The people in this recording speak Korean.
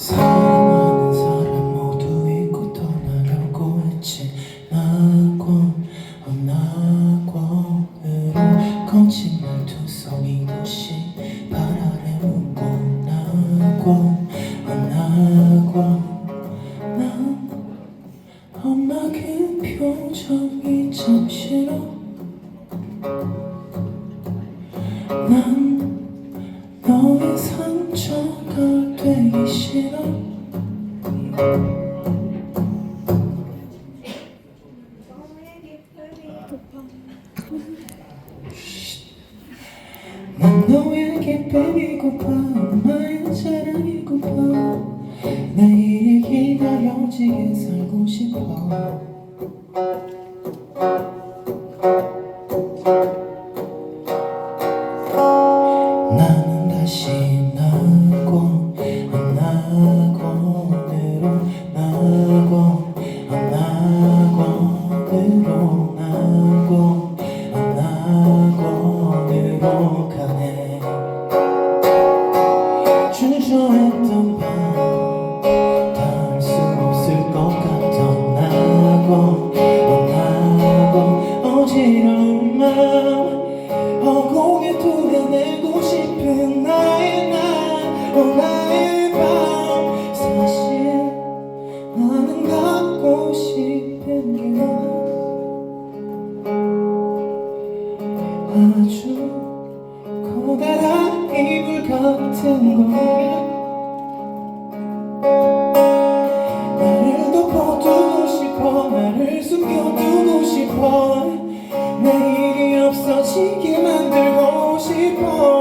사랑하는 사람 모두 잊고 떠나려고 했지만 나권으로 거짓말 투성이 도시 바람에 웃고 나권 나권 나 엄마 그 표정이 참 싫어. 난 너의 상처 되기 싫어 난 너에게 뱀이고파 엄마의 사랑이고파. 기다려지게 살고 싶어 주저했던 밤. 닿을 수 없을 것 같던 나고 안 나고 어지러운 마음. 허공에 도려내고 싶은 나의 날 어, 나의 밤. 사실 나는 갖고 싶은 게 아주 커다란 이불 같은 거야 나를 덮어두고 싶어 나를 숨겨두고 싶어. 내일이 없어지게 만들고 싶어